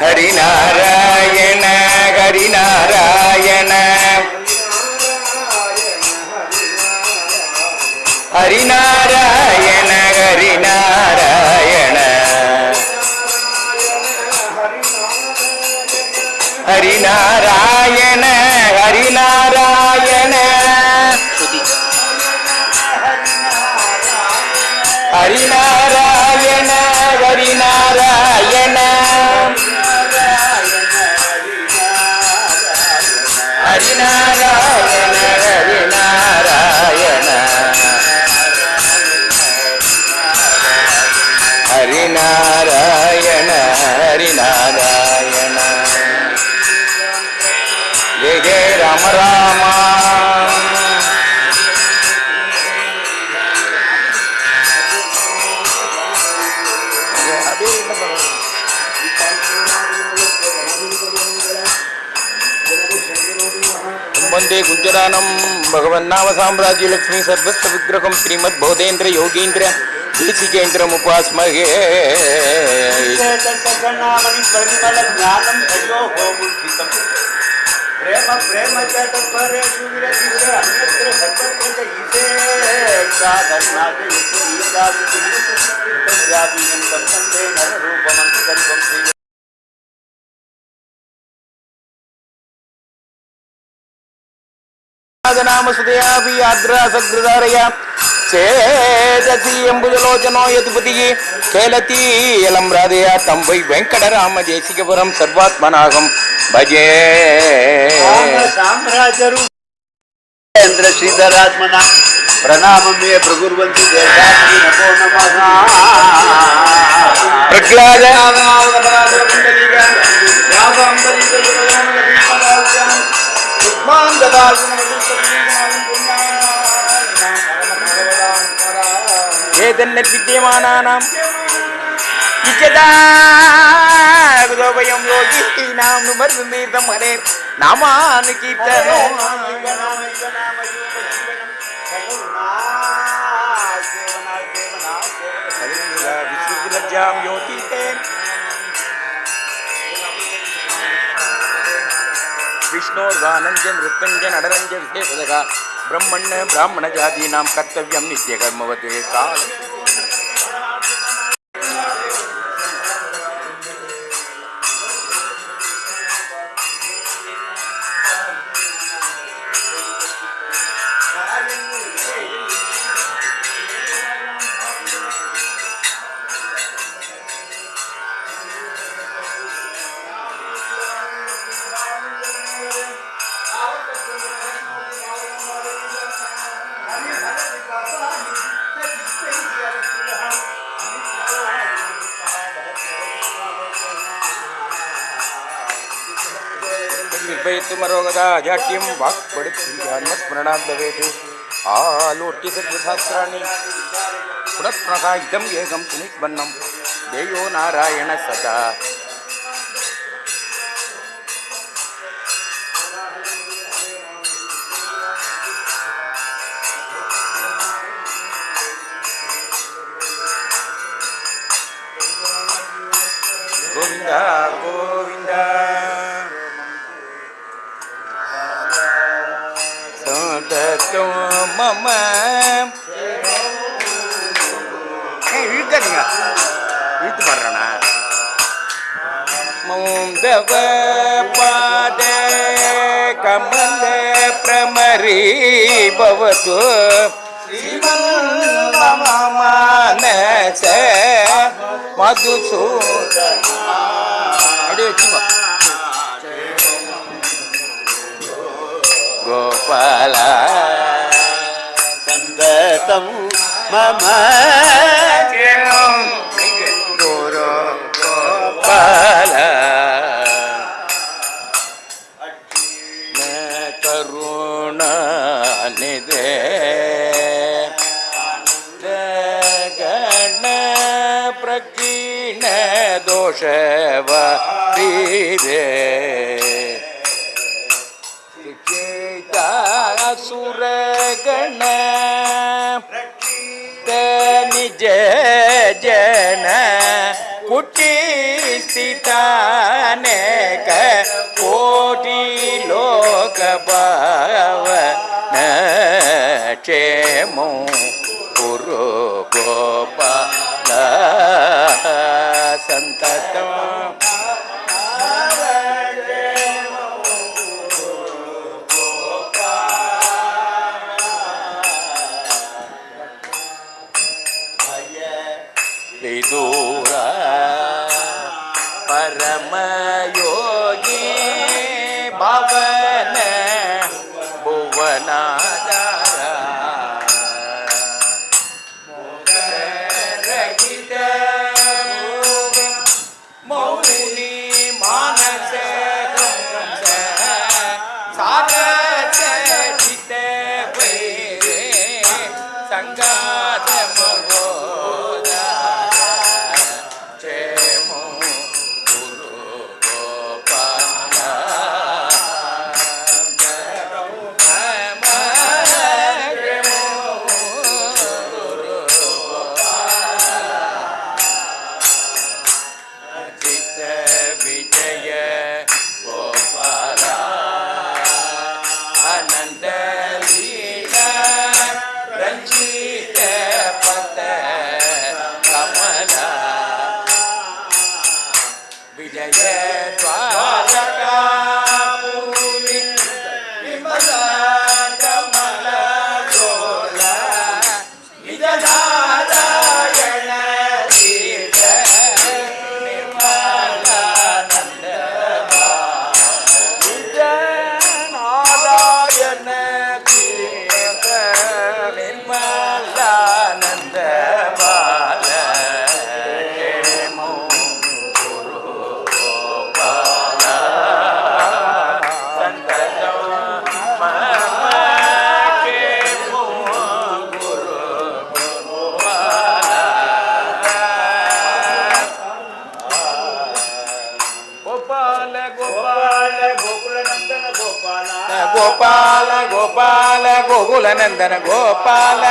ஹரிநாராயண ஹரிநாராயண. ஹரிநாராயண ஹரிநாராயண. समाधानम भगवन्नाम साम्राज्य लक्ष्मी सर्वस्व विग्रहम श्रीमद योगींद्र ऋषिकेन्द्रम उपासमहे నామసుదయాద్రాసృదారయ చేదసి ఎంబుజలోచనో యతిపతి. కేలతీ ఎలం రాధయ తం వై వెంకటరామ జయసికపురం సర్వాత్మనాగం భజే సామ్రాజరు శ్రీధరాత్మనా. ప్రణామే ప్రకుర్వంతి தன்னர் சித்தியமானானாம் நிச்சதாகுதோபயம் யோகி நாம் நுமர்ந்து நீர்தம் ஹரே நாமானு கீர்த்தனோ விஷ்ணுலஜாம் யோகி விஷ்ணோர்வானஞ்ச மிருத்தஞ்ச நடரஞ்ச ब्रह्मण्य कर्तव्यम नित्य कर्मवते काल। ಮರೋಗದ ಅಜಾಟ್ಯಂ ವಾಕ್ಪಡುತ್ತಿ ಧ್ಯಾನ್ಮಸ್ಮರಣಾದ್ಭವೇತು ಆಲೋಟ್ಯ ಸರ್ವಶಾಸ್ತ್ರಾಣಿ ಪುನಃ ಇದಂ ಏಕಂ ಸುನಿಷ್ಪನ್ನಂ ದೇಯೋ ನಾರಾಯಣ ಸದಾ गोविन्द गोविन्द சோ மம ஏ இழுக்காதீங்க. இழுத்து பாடுறேண்ணா மௌந்தவ பாத கமல பிரமரி பவத்து மமானச மதுசூ அப்படியே வச்சுமா கோபாலா. தம் மம குரு கோபால கருணாநிதே. பிரகீண தோஷவா தீரே ಸುರಗಣ ಜನ ಕುಟಿಸಿತಾನೇಕ ಕೋಟಿ ಲೋಕ ಭಾವ ಕ್ಷೇಮೋ செய்தோரா பரம గోపాల నందన గోపాల.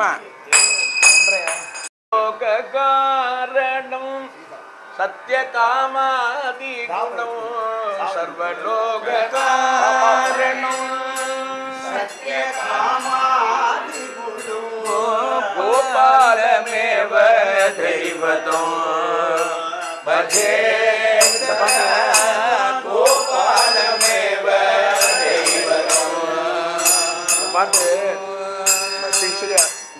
வருமா காரணம் சத்யகாமாதி குணம் சர்வலோக காரணம் சத்யகாமாதி குணம். கோபாலமேவ தெய்வதம். பஜே கோபாலமேவ தெய்வதம். பாட்டு.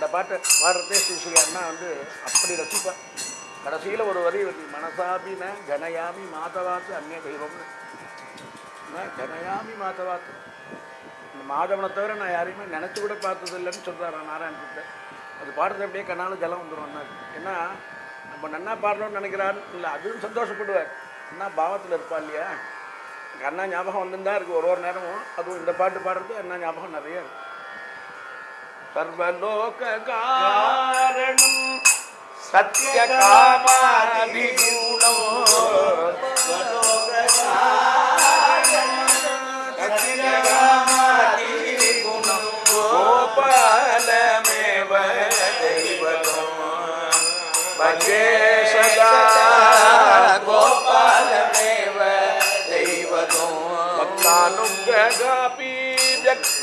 இந்த பாட்டு பாடுறதே சிசுகா வந்து அப்படி ரசிப்பேன். கடைசியில் ஒரு வரி வருது மனசாபின கனயாமி மாதவாத்து அந்நிய தெய்வம்னு கனயாமி மாதவாத்து. இந்த மாதவனை தவிர நான் யாரையுமே நினச்சி கூட பார்த்தது இல்லைன்னு சொல்கிறார் நாராயணத்திட்ட அது பாடுறது அப்படியே கண்ணால் ஜலம் வந்துடும் அண்ணா ஏன்னா நம்ம நன்னா பாடணும்னு நினைக்கிறாரு இல்லை அதுவும் சந்தோஷப்படுவார். அண்ணா பாவத்தில் இருப்பா இல்லையா? அண்ணா ஞாபகம் வந்துன்னு இருக்கு ஒரு ஒரு நேரமும். அதுவும் இந்த பாட்டு பாடுறது அண்ணா ஞாபகம் நிறைய இருக்குது സർവലോകാരണം സത്യകാമാതിഗുണോ ഗോപാലമേവ ദൈവം ഭജേ സദാ ഗോപാലമേവ ദൈവം ഭക്താനുഗ്രഹാപി വ്യക്ത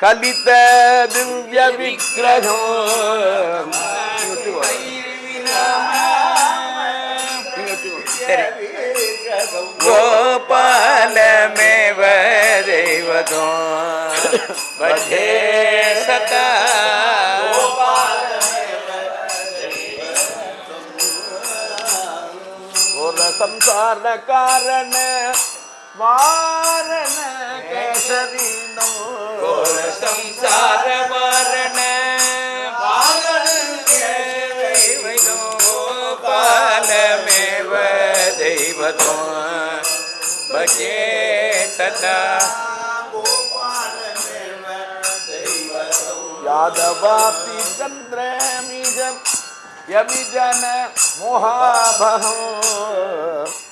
கலித்த திவ்ய விக்கிரகம் கோபாலமேவ தெய்வதோ வஜே சதா ಸಂಸಾರ ಕಾರಣ சரி गोपालमेव दैवतो भजे सदा घोर संसार कारण वारण केसरी नो यमी यमिजन मोहाभहं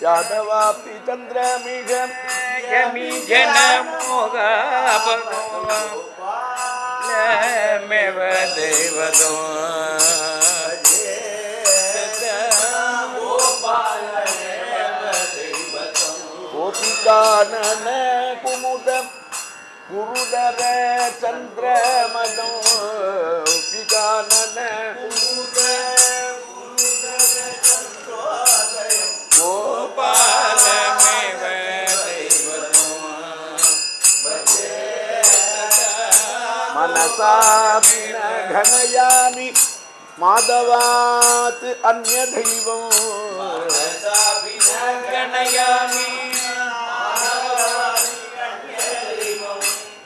यादवापि चन्द्रमिग यमिजन मोहाभमेव देवदो गोपिकानन गुरुदर चन्द्रमदो गोपिकानन कुमुद गोपालमेव दैवतो मनसा विन घनयामि माधवात् अन्यदैवम्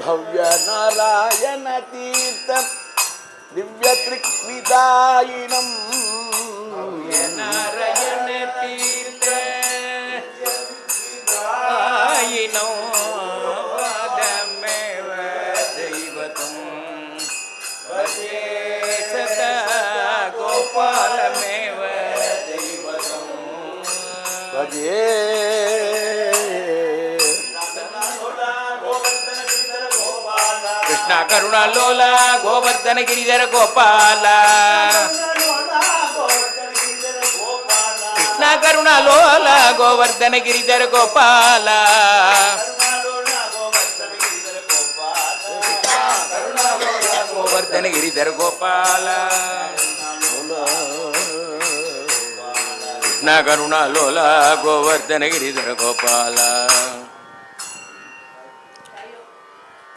భవ్య నారాయణ తీర్థ దివ్య త్రిక్విదాయినం నారాయణ తీర్థ దివ్యాయినం పదమేవ దైవతం భజే సదా దైవతం భజే కృష్ణ కరుణలోల గోవర్ధన గిరిధర గోపాల. కృష్ణ కరుణలోల గోవర్ధన గిరిధర గోపాల. గోవర్ధన గిరిధర గోపాల. కృష్ణ కరుణలోల గోవర్ధన గిరిధర గోపాల.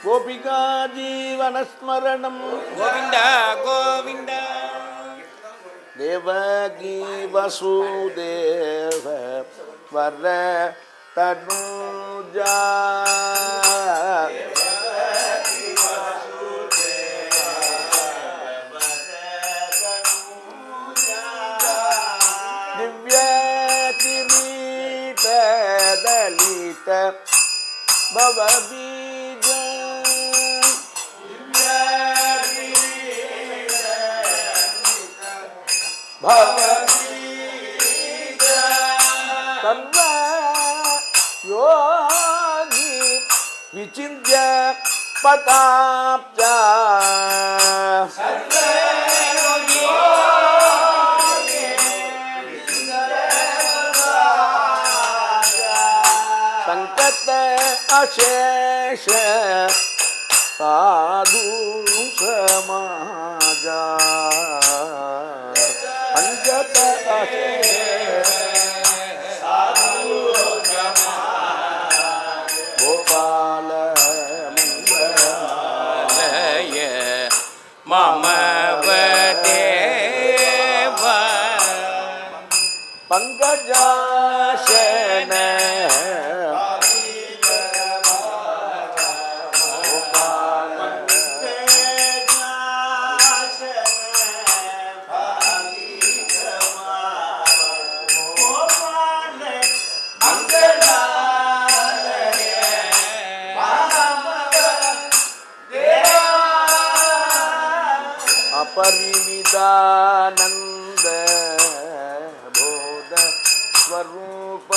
கோபிகா ஜீவனஸ்மரணம். கோவிந்தா கோவிந்தா. தேவகி வசுதேவ வர தனுஜா. திவ்ய கிரீட்ட योगी विचिन्त्य पताब्जा संकट अशेष साधु समाजा परिमिदानन्द बोध स्वरूप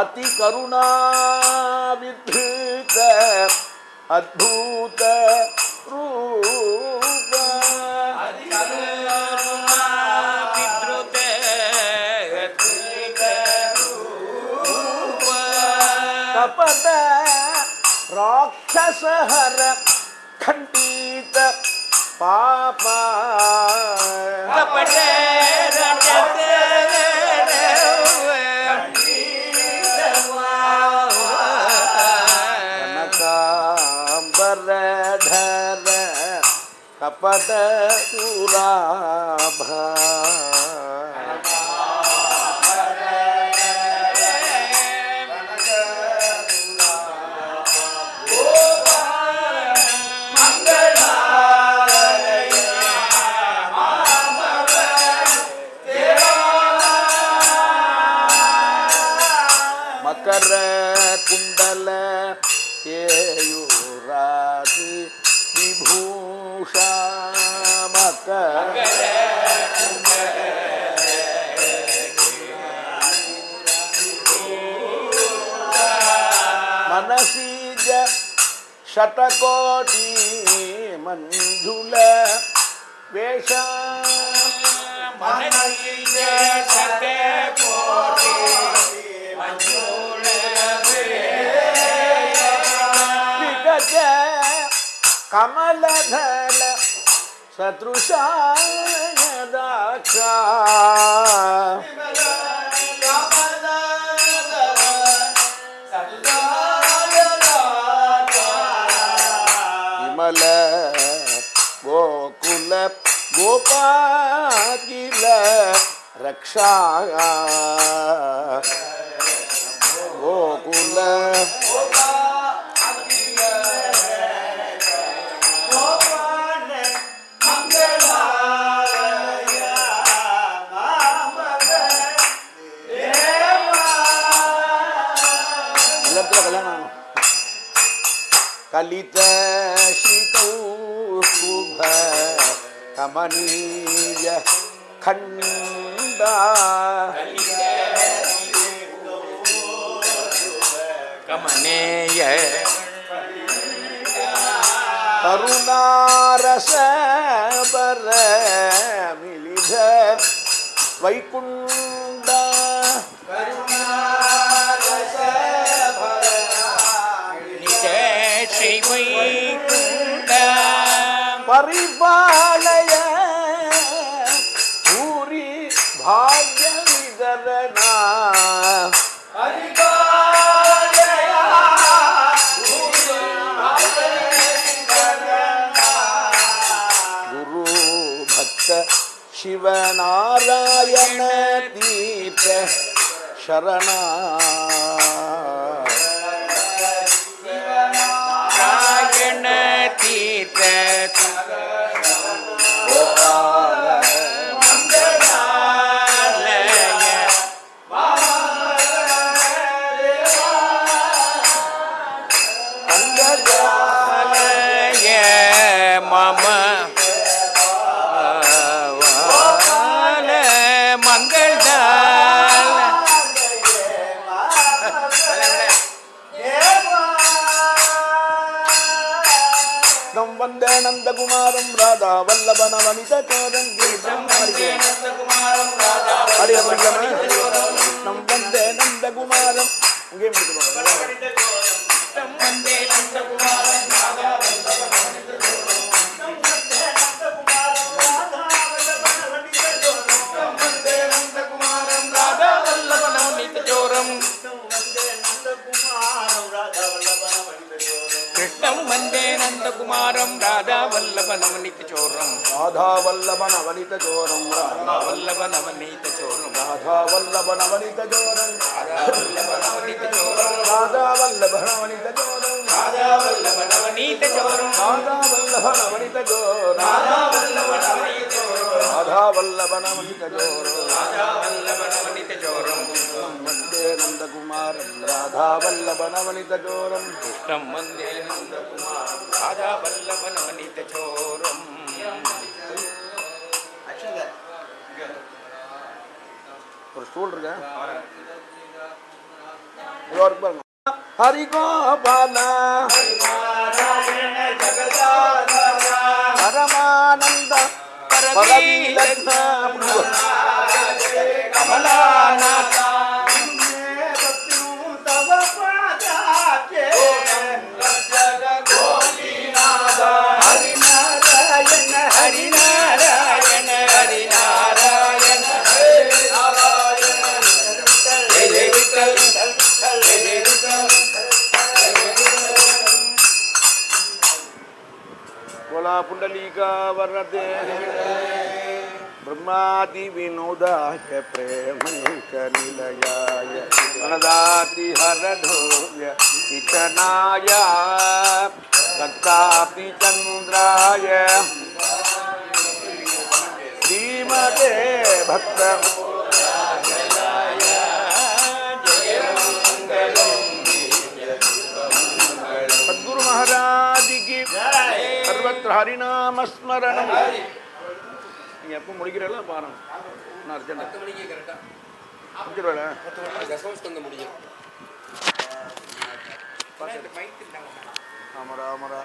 अति करुणा विद्युत अद्भुत சசஹர கண்டீத பாபா கனகாம்பரதர கபட மண்டல ஏயுராசி விபூஷாமக மனசீஜ சதகோட்டி மஞ்சுல வேஷா. மனசீஜ சதகோட்டி மஞ்சுல வேஷா. कमलधन सदृशायदाक्ष। विमल गोकुल गोपाल रक्षा। गोकुल गोपा கலித ஸ்ரீகௌஸ்துப கமனீய கண்டா கமனேய கருணாரச பர மிலித பரிபாலய பூரி பாக்ய குரு பக்த சிவநாராயண தீர்த்த சரணா. వందే నందకుమారం రాధా వల్లభ నవమిత చోరం హరి నమ్ వందే శ్రీకృష్ణం వందే నందకుమారం రాధావల్లభ నవనీత చోరం రాధావల్లభ నవనీత చోరం రాధావల్లభ నవనీత చోరం రాధావల్లభ నవనీత చోరం రాధావల్లభ నవనీత చోరం வனித ஜோரம் கிருஷ்ணம் வந்தே நந்தகுமாரம் நவநீத சோரம் ஒரு ஸ்டூல் இருக்க ஹரி கோபால பரமானந்த பரவீலக்ன கமலாநாத पुण्डलीकावरदे ब्रह्मादिविनोदाय प्रेमैकनिलयाय हरधोय इतनाय। भक्तापि चंद्राय श्रीमते भक्त சர்வத்திர ஹரிநாமஸ்மரணம். நீங்க எப்போ முடிக்கிறீங்களோ பாருங்க நான் அர்ஜென்ட் தசமஸ்கந்தம் முடியும். ராமரா ராமரா.